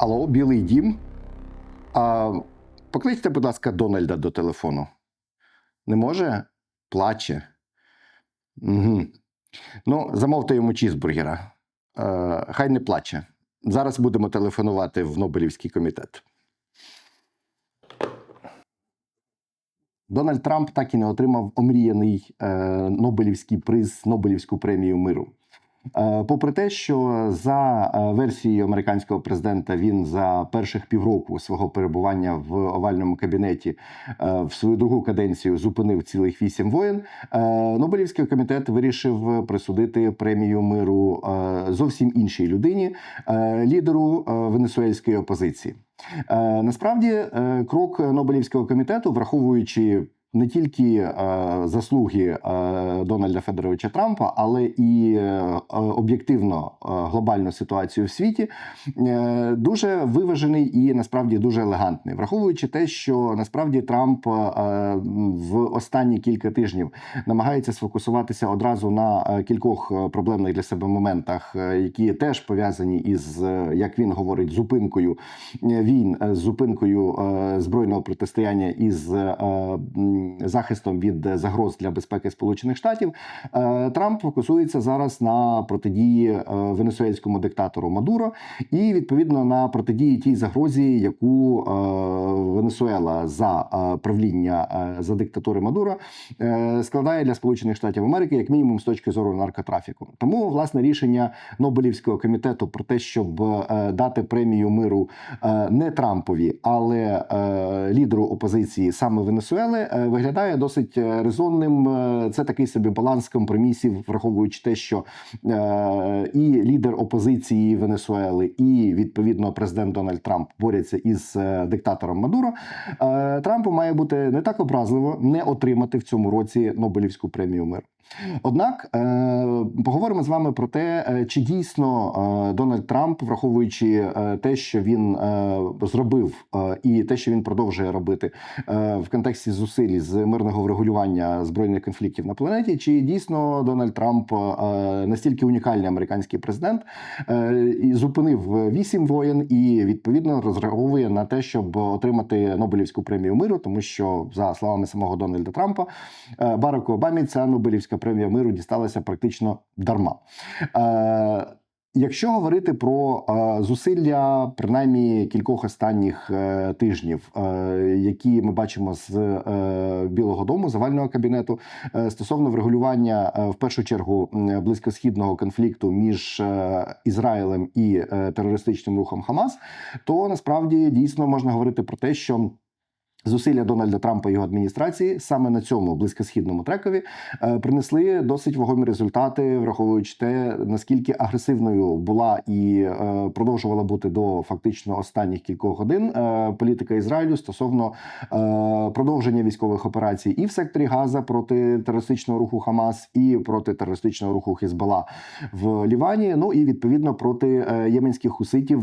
Алло, Білий дім. А, покличте, будь ласка, Дональда до телефону. Не може? Плаче. Угу. Ну, замовте йому чізбургера. Е, хай не плаче. Зараз будемо телефонувати в Нобелівський комітет. Дональд Трамп так і не отримав омріяний е, Нобелівський приз, Нобелівську премію миру. Е, Попри те, що за е, версією американського президента він за перших півроку свого перебування в овальному кабінеті е, в свою другу каденцію зупинив цілих вісім воєн, Нобелівський комітет вирішив присудити премію миру зовсім іншій людині, лідеру венесуельської опозиції. Насправді, крок Нобелівського комітету, враховуючи не тільки е, заслуги е, Дональда Федоровича Трампа, але і е, об'єктивно глобальну ситуацію в світі, дуже виважений і насправді дуже елегантний, враховуючи те, що насправді Трамп в останні кілька тижнів намагається сфокусуватися одразу на кількох проблемних для себе моментах, які теж пов'язані із, як він говорить, зупинкою війн, з зупинкою збройного протистояння із захистом від е, загроз для безпеки Сполучених Штатів. Е, Трамп фокусується зараз на протидії е, венесуельському диктатору Мадуро і відповідно на протидії тій загрозі, яку Венесуела за правління за диктатури Мадуро складає для Сполучених Штатів Америки як мінімум з точки зору наркотрафіку. Тому власне рішення Нобелівського комітету про те, щоб дати премію миру не Трампові, але лідеру опозиції саме Венесуели, виглядає досить е, резонним. Е, Це такий собі баланс компромісів, враховуючи те, що е, і лідер опозиції Венесуели, і відповідно президент Дональд Трамп борються із диктатором Мадуро. Трампу має бути не так образливо не отримати в цьому році Нобелівську премію миру. Однак е, поговоримо з вами про те, е, чи дійсно е, Дональд Трамп, враховуючи те, що він зробив, і те, що він продовжує робити в контексті зусиль з мирного врегулювання збройних конфліктів на планеті, чи дійсно Дональд Трамп настільки унікальний американський президент і зупинив вісім воєн і відповідно розраховує на те, щоб отримати Нобелівську премію миру, тому що за словами самого Дональда Трампа, Бараку Обамі ця Нобелівська премія миру дісталася практично дарма. Е, Якщо говорити про е, зусилля, принаймні кількох останніх е, тижнів, е, які ми бачимо з е, Білого Дому, завального кабінету, е, стосовно врегулювання е, в першу чергу близькосхідного конфлікту між е, Ізраїлем і е, терористичним рухом Хамас, то насправді дійсно можна говорити про те, що Зусилля Дональда Трампа і його адміністрації саме на цьому близькосхідному трекові е, принесли досить вагомі результати, враховуючи те, наскільки агресивною була і е, продовжувала бути до фактично останніх кількох годин е, політика Ізраїлю стосовно продовження військових операцій і в секторі Газа проти терористичного руху Хамас, і проти терористичного руху Хізбала в Лівані. Ну і відповідно проти єменських хуситів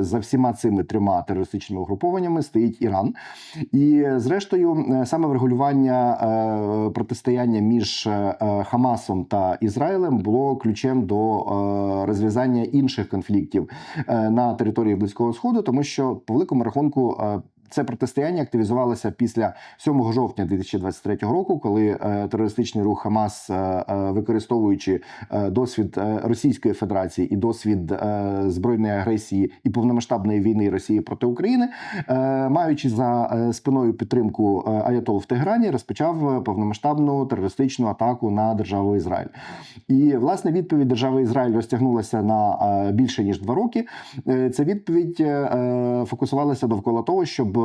за всіма цими трьома терористичними угрупованнями стоїть Іран. І зрештою, е, саме врегулювання е, протистояння між е, Хамасом та Ізраїлем було ключем до розв'язання інших конфліктів на території Близького Сходу, тому що по великому рахунку. Це протистояння активізувалося після 7 жовтня 2023 року, коли е, терористичний рух Хамас, е, е, використовуючи досвід Російської Федерації і досвід збройної агресії і повномасштабної війни Росії проти України, маючи за спиною підтримку Аятол в Теграні, розпочав повномасштабну терористичну атаку на державу Ізраїль. І власне відповідь держави Ізраїль розтягнулася на більше ніж два роки. Ця відповідь фокусувалася довкола того, щоб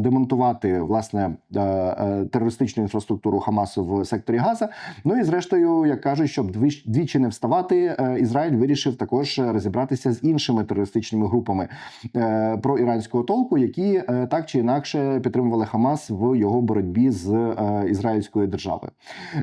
демонтувати власне е, е, терористичну інфраструктуру Хамасу в секторі Газа. Ну і зрештою, як кажуть, щоб двіч- двічі не вставати, е, Ізраїль вирішив також розібратися з іншими терористичними групами е, про іранського толку, які е, так чи інакше підтримували Хамас в його боротьбі з е, ізраїльською державою.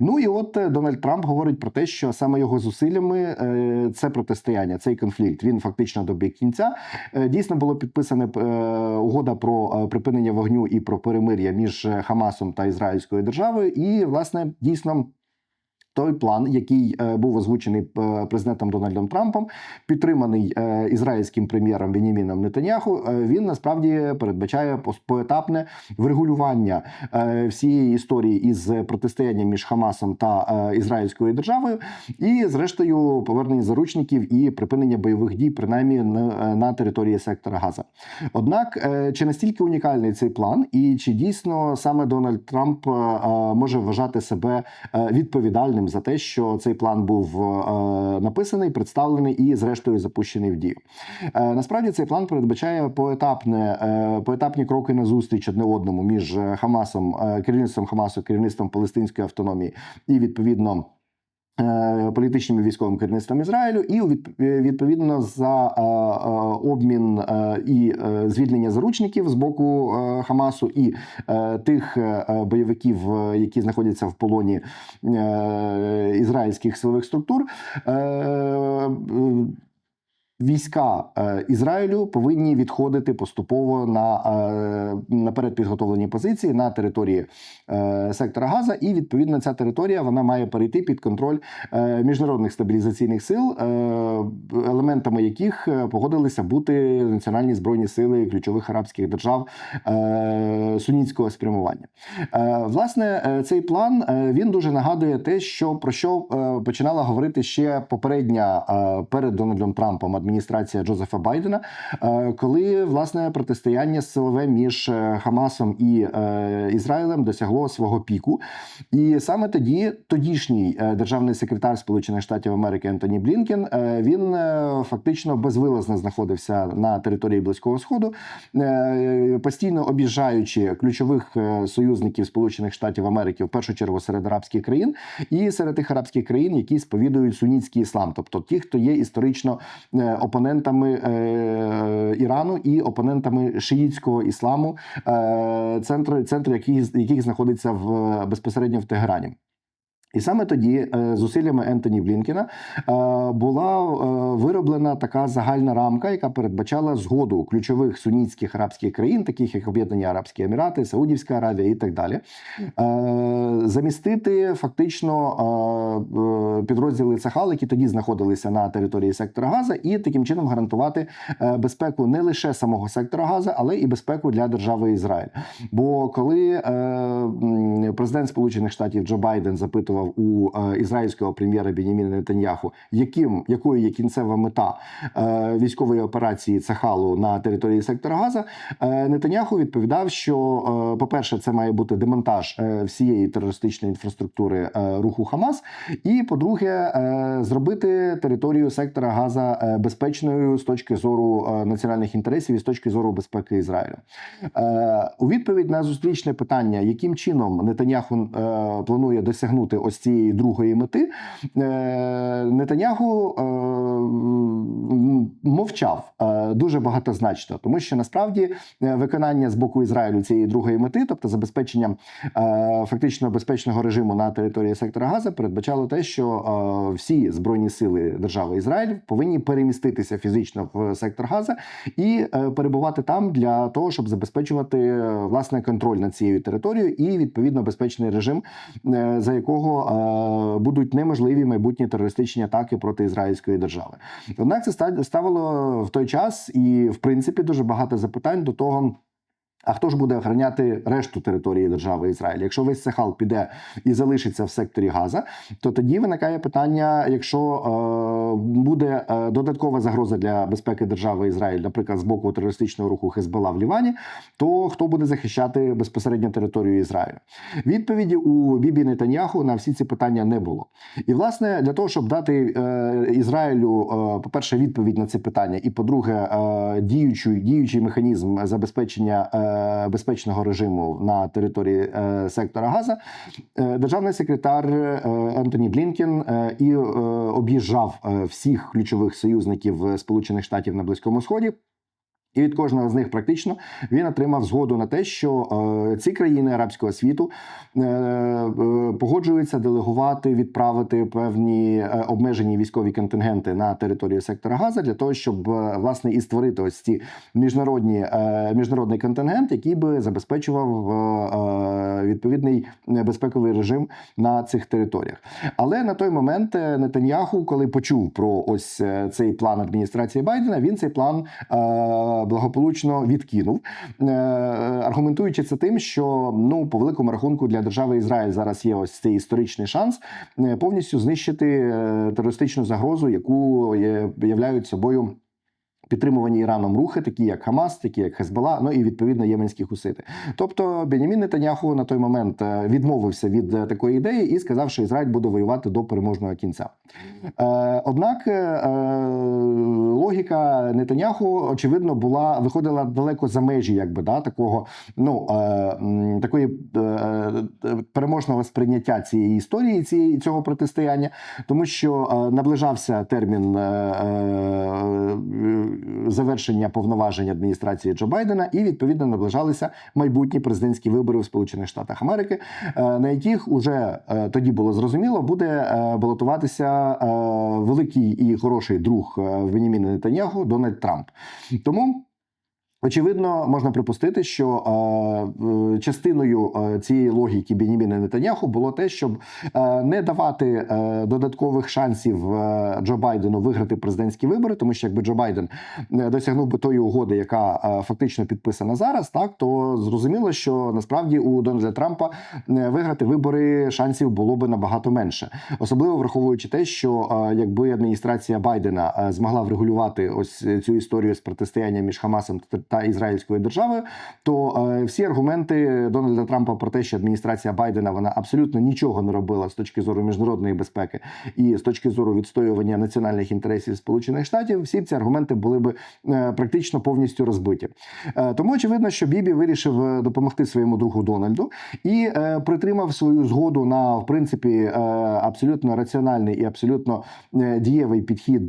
Ну і от е, Дональд Трамп говорить про те, що саме його зусиллями е, це протистояння, цей конфлікт він фактично добіг кінця. Е, Дійсно було підписане е, угода про е, припинення вогню і про перемир'я між е, Хамасом та Ізраїльською державою, і власне дійсно. Той план, який е, був озвучений е, президентом Дональдом Трампом, підтриманий е, ізраїльським прем'єром Беніміном Нетаньяху, він насправді передбачає поетапне врегулювання всієї історії із протистоянням між Хамасом та Ізраїльською державою, і зрештою повернення заручників і припинення бойових дій, принаймні на, території сектора Газа. Однак, чи настільки унікальний цей план, і чи дійсно саме Дональд Трамп може вважати себе відповідальним за те, що цей план був е, написаний, представлений і, зрештою, запущений в дію? Е, Насправді цей план передбачає поетапне е, поетапні кроки на зустріч одне одному між Хамасом, керівництвом Хамасу, керівництвом Палестинської автономії і відповідно. Е, Політичним військовим керівництвом Ізраїлю, і е, відповідно за е, обмін і звільнення заручників з боку Хамасу і тих бойовиків, які знаходяться в полоні ізраїльських силових структур. Війська е, Ізраїлю повинні відходити поступово на е, наперед підготовлені позиції на території е, сектора Газа, і відповідно ця територія вона має перейти під контроль е, міжнародних стабілізаційних сил, е, елементами яких е, погодилися бути національні збройні сили ключових арабських держав е, сунітського спрямування. Е, Власне, е, цей план е, він дуже нагадує те, що про що е, починала говорити ще попередня е, перед Дональдом Трампом адміністрація Джозефа Байдена, е, коли власне протистояння силове між е, Хамасом і е, Ізраїлем досягло свого піку. І саме тоді тодішній державний секретар Сполучених Штатів Америки Ентоні Блінкен він фактично безвилазно знаходився на території Близького Сходу, постійно об'їжджаючи ключових союзників Сполучених Штатів Америки, в першу чергу серед арабських країн, і серед тих арабських країн, які сповідують сунітський іслам, тобто ті, хто є історично опонентами е, Ірану і опонентами шиїтського ісламу, е, центр, центр яких, яких знаходиться в безпосередньо в Тегерані. І саме тоді, е, зусиллями Ентоні Блінкена, е, була е, вироблена така загальна рамка, яка передбачала згоду ключових сунітських арабських країн, таких як Об'єднані Арабські Емірати, Саудівська Аравія і так далі, замістити фактично підрозділи Цахал, які тоді знаходилися на території сектора Газа, і таким чином гарантувати безпеку не лише самого сектора Газа, але і безпеку для держави Ізраїль. Бо коли президент Сполучених Штатів Джо Байден запитував у е, ізраїльського прем'єра Беніміна Нетаньяху, яким якою є кінцева мета е, військової операції Цахалу на території сектора Газа, е, Нетаньяху відповідав, що, е, по-перше, це має бути демонтаж всієї терористичної інфраструктури руху Хамас, і по-друге, зробити територію сектора Газа безпечною з точки зору національних інтересів і з точки зору безпеки Ізраїлю. У відповідь на зустрічне питання, яким чином Нетаньяху планує досягнути ось цієї другої мети, е, Нетаньяху е, мовчав е, дуже багатозначно, тому що насправді виконання з боку Ізраїлю цієї другої мети, тобто забезпечення фактично безпечного режиму на території сектора Газа, передбачало те, що всі збройні сили держави Ізраїль повинні переміститися фізично в сектор Газа і перебувати там для того, щоб забезпечувати власне контроль над цією територією і відповідно безпечний режим, за якого будуть неможливі майбутні терористичні атаки проти ізраїльської держави. Однак це ставило в той час і в принципі дуже багато запитань до того. А хто ж буде охороняти решту території держави Ізраїль? Якщо весь Сахал піде і залишиться в секторі Газа, то тоді виникає питання: якщо е, буде е, додаткова загроза для безпеки держави Ізраїль, наприклад, з боку терористичного руху Хезбола в Лівані, то хто буде захищати безпосередньо територію Ізраїлю? Відповіді у Бібі Нетаньяху на всі ці питання не було. І власне для того, щоб дати е, Ізраїлю, е, по-перше, відповідь на це питання, і по-друге, е, діючий, діючий механізм забезпечення е, безпечного режиму на території е, сектора Газа, е, державний секретар е, Ентоні Блінкен е, і е, об'їжджав е, всіх ключових союзників е, Сполучених Штатів на Близькому Сході. І від кожного з них практично він отримав згоду на те, що е, ці країни арабського світу е, е, погоджується делегувати, відправити певні е, обмежені військові контингенти на територію сектора Газа для того, щоб е, власне і створити ось ці міжнародні е, міжнародний контингент, який би забезпечував е, відповідний безпековий режим на цих територіях. Але на той момент е, Нетаньяху, коли почув про ось е, цей план адміністрації Байдена, він цей план е, благополучно відкинув, е, аргументуючи це тим, що ну по великому рахунку для держави Ізраїль зараз є ось цей історичний шанс е, повністю знищити е, терористичну загрозу, яку являють собою. Підтримувані Іраном рухи, такі як Хамас, такі як Хезбола, ну і відповідно єменські хусити. Тобто Бенямін Нетаньяху на той момент е, відмовився від е, такої ідеї і сказав, що Ізраїль буде воювати до переможного кінця. Е, однак логіка Нетаньяху, очевидно, була виходила далеко за межі, якби да такого ну такої переможного сприйняття цієї історії, цієї цього протистояння, тому що наближався термін завершення повноважень адміністрації Джо Байдена, і відповідно наближалися майбутні президентські вибори в Сполучених Штатах Америки, е, на яких уже е, тоді було зрозуміло, буде е, балотуватися великий і хороший друг Веніміна Нетаньяху Дональд Трамп. Тому. Очевидно, можна припустити, що е, частиною е, цієї логіки Беніміна Нетаньяху було те, щоб е, не давати е, додаткових шансів е, Джо Байдену виграти президентські вибори, тому що якби Джо Байден е, досягнув би тої угоди, яка е, фактично підписана зараз, так то зрозуміло, що насправді у Дональда Трампа е, виграти вибори шансів було би набагато менше, особливо враховуючи те, що е, якби адміністрація Байдена е, змогла врегулювати ось цю історію з протистоянням між Хамасом та та ізраїльською державою, то е, всі аргументи Дональда Трампа про те, що адміністрація Байдена вона абсолютно нічого не робила з точки зору міжнародної безпеки і з точки зору відстоювання національних інтересів Сполучених Штатів, всі ці аргументи були би е, практично повністю розбиті. Е, тому очевидно, що Бібі вирішив допомогти своєму другу Дональду і притримав свою згоду на в принципі абсолютно раціональний і абсолютно дієвий підхід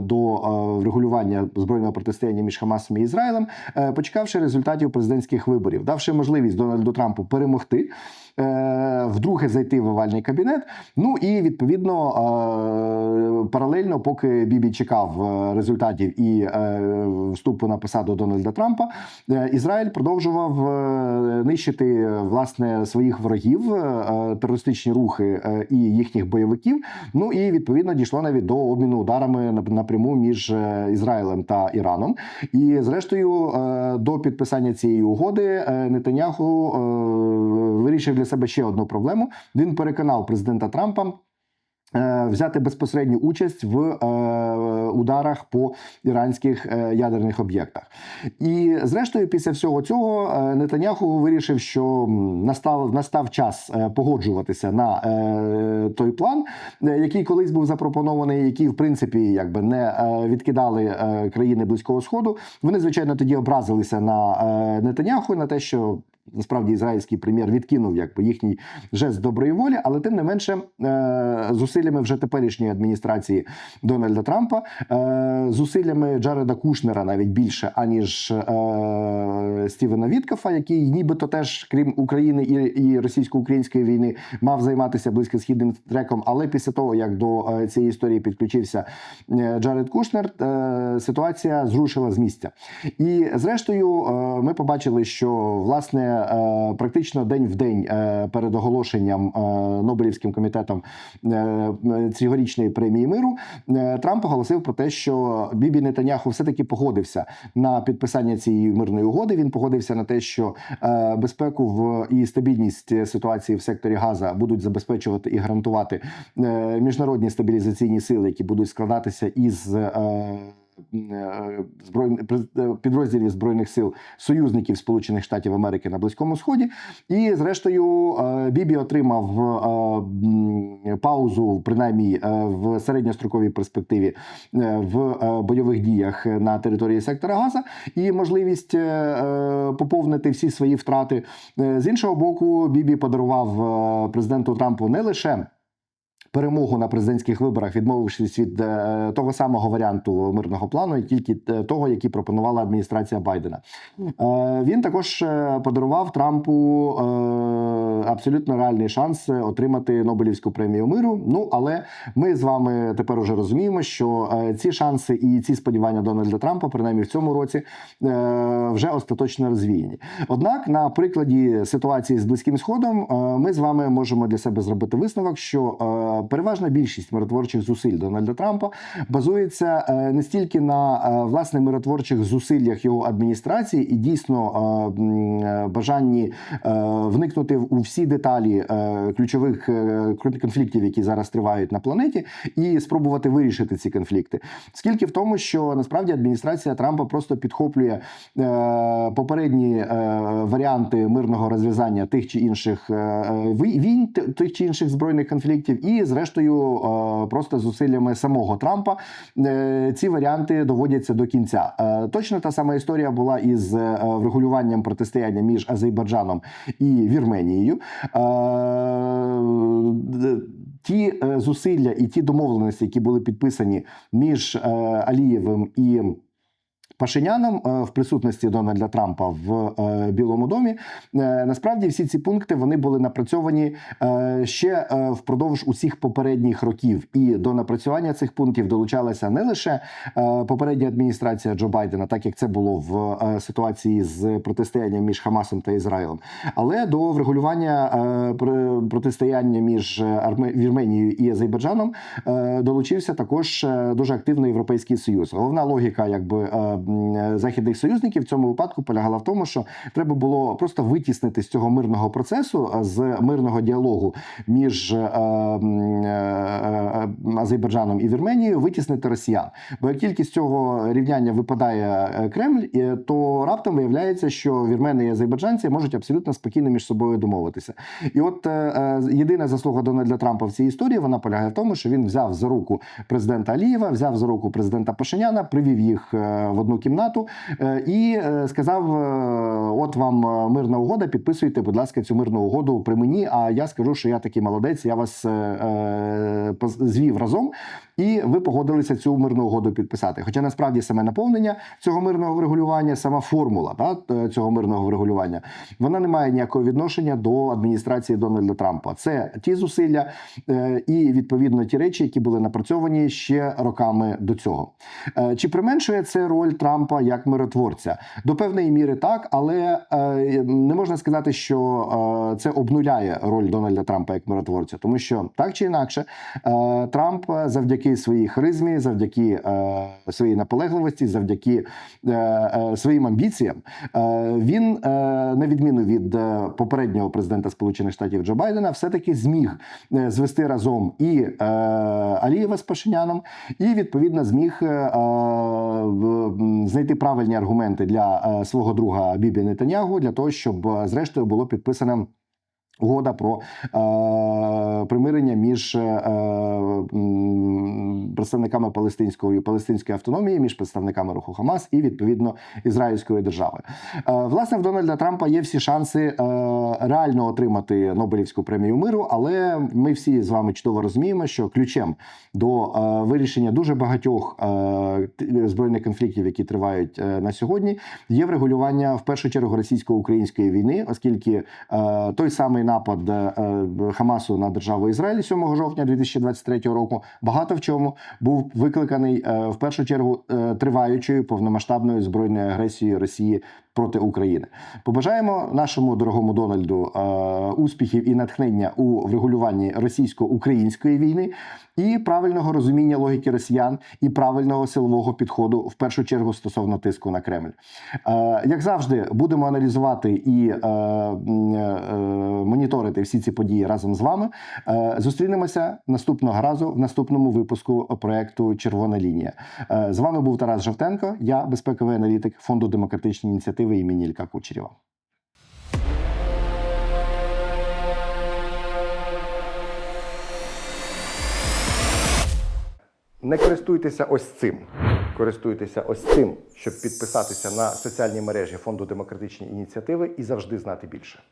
до врегулювання збройного протистояння між Хамасом і Ізраїлем, почекавши результатів президентських виборів, давши можливість Дональду Трампу перемогти. Е, Вдруге зайти в овальний кабінет. Ну і відповідно е, паралельно, поки Бібі чекав е, результатів і вступу на посаду Дональда Трампа, Ізраїль продовжував нищити власне своїх ворогів, терористичні рухи і їхніх бойовиків. Ну і відповідно дійшло навіть до обміну ударами напряму між Ізраїлем та Іраном. І зрештою, до підписання цієї угоди Нетаньяху е, вирішив для себе ще одну проблему. Він переконав президента Трампа. е, Взяти безпосередню участь в е, ударах по іранських е, ядерних об'єктах, і зрештою, після всього цього е, Нетаньяху вирішив, що настав настав час е, погоджуватися на е, той план, е, який колись був запропонований, який в принципі якби не е, відкидали е, країни близького сходу. Вони звичайно тоді образилися на е, Нетаньяху на те, що. Насправді ізраїльський прем'єр відкинув якби їхній жест доброї волі, але тим не менше е, зусиллями вже теперішньої адміністрації Дональда Трампа, е, зусиллями Джареда Кушнера навіть більше аніж е, Стівена Віткафа, який нібито теж, крім України і, і російсько-української війни, мав займатися близькосхідним треком. Але після того як до цієї історії підключився Джаред Кушнер, ситуація зрушила з місця. І зрештою, ми побачили, що власне практично день в день е, перед оголошенням е, Нобелівським комітетом е, е, цьогорічної премії миру е, Трамп оголосив про те, що Бібі Нетаняху все таки погодився на підписання цієї мирної угоди. Він погодився на те, що е, безпеку в і стабільність ситуації в секторі Газа будуть забезпечувати і гарантувати е, міжнародні стабілізаційні сили, які будуть складатися із. Е, збройних підрозділів збройних сил союзників Сполучених Штатів Америки на Близькому Сході, і зрештою е, Бібі отримав е, паузу, принаймні е, в середньостроковій перспективі е, в е, бойових діях на території сектора Газа і можливість е, е, поповнити всі свої втрати. Е, З іншого боку, Бібі подарував е, президенту Трампу не лише Перемогу на президентських виборах, відмовившись від е, того самого варіанту мирного плану, і тільки е, того, який пропонувала адміністрація Байдена. Е, він також подарував Трампу абсолютно реальний шанс отримати Нобелівську премію миру. Ну але ми з вами тепер уже розуміємо, що ці шанси і ці сподівання Дональда Трампа, принаймні в цьому році, вже остаточно розвіяні. Однак, на прикладі ситуації з близьким сходом, ми з вами можемо для себе зробити висновок, що переважна більшість миротворчих зусиль Дональда Трампа базується е, не стільки на е, власне миротворчих зусиллях його адміністрації і дійсно е, бажанні вникнути у всі деталі ключових конфліктів, які зараз тривають на планеті, і спробувати вирішити ці конфлікти. Скільки в тому, що насправді адміністрація Трампа просто підхоплює попередні варіанти мирного розв'язання тих чи інших війн, тих чи інших збройних конфліктів, і зрештою е, просто зусиллями самого Трампа е, ці варіанти доводяться до кінця. Е, точно та сама історія була із врегулюванням протистояння між Азербайджаном і Вірменією. Ті зусилля і ті домовленості, які були підписані між Алієвим і Пашиняном е, в присутності Дональда Трампа в е, Білому домі. Е, Насправді всі ці пункти вони були напрацьовані ще впродовж усіх попередніх років. І до напрацювання цих пунктів долучалася не лише попередня адміністрація Джо Байдена, так як це було в ситуації з протистоянням між Хамасом та Ізраїлем, але до врегулювання протистояння між Вірменією і Азербайджаном долучився також дуже активно Європейський Союз. Головна логіка, якби західних союзників в цьому випадку полягала в тому, що треба було просто витіснити з цього мирного процесу, з мирного діалогу між е, Азербайджаном і Вірменією, витіснити росіян. Бо як тільки з цього рівняння випадає е, Кремль, то раптом виявляється, що вірмени і азербайджанці можуть абсолютно спокійно між собою домовитися. І от е, е, єдина заслуга Дональда Трампа в цій історії вона полягає в тому, що він взяв за руку президента Алієва, взяв за руку президента Пашиняна, привів їх в одну кімнату і сказав: От вам мирна угода, підписуйте, будь ласка, цю мирну угоду при мені. А я скажу, що я такий молодець, я вас звів разом. ans, І ви погодилися цю мирну угоду підписати. Хоча насправді саме наповнення цього мирного врегулювання, сама формула да, цього мирного врегулювання, вона не має ніякого відношення до адміністрації Дональда Трампа. Це ті зусилля е, і відповідно ті речі, які були напрацьовані ще роками до цього. Е, Чи применшує це роль Трампа як миротворця? До певної міри так, але е, не можна сказати, що це обнуляє роль Дональда Трампа як миротворця, тому що так чи інакше, Трамп е, завдяки своїй харизмі, завдяки е, своїй наполегливості, завдяки е, е, своїм амбіціям, е, він, е, на відміну від е, попереднього президента Сполучених Штатів Джо Байдена, все-таки зміг е, звести разом і е, Алієва з Пашиняном, і відповідно зміг е, е, знайти правильні аргументи для е, свого друга Бібі Нетанягу для того, щоб зрештою було підписано. Угода про е, примирення між е, представниками палестинської палестинської автономії, між представниками руху Хамас і відповідно ізраїльської держави. Е, власне, в Дональда Трампа є всі шанси е, реально отримати Нобелівську премію миру, але ми всі з вами чудово розуміємо, що ключем до е, вирішення дуже багатьох е, збройних конфліктів, які тривають е, на сьогодні, є врегулювання в першу чергу російсько-української війни, оскільки е, той самий напад е, Хамасу на державу Ізраїль 7 жовтня 2023 року. Багато в чому був викликаний е, в першу чергу е, триваючою повномасштабною збройною агресією Росії проти України. Побажаємо нашому дорогому Дональду е, успіхів і натхнення у врегулюванні російсько-української війни і правильного розуміння логіки росіян і правильного силового підходу в першу чергу стосовно тиску на Кремль. Е, як завжди, будемо аналізувати і е, е, моніторити всі ці події разом з вами. Е, зустрінемося наступного разу в наступному випуску проекту Червона лінія. Е, з вами був Тарас Жовтенко, я безпековий аналітик фонду демократичні ініціативи імені Ілька Кучерєва. Не користуйтеся ось цим. Користуйтеся ось цим, щоб підписатися на соціальні мережі фонду демократичні ініціативи і завжди знати більше.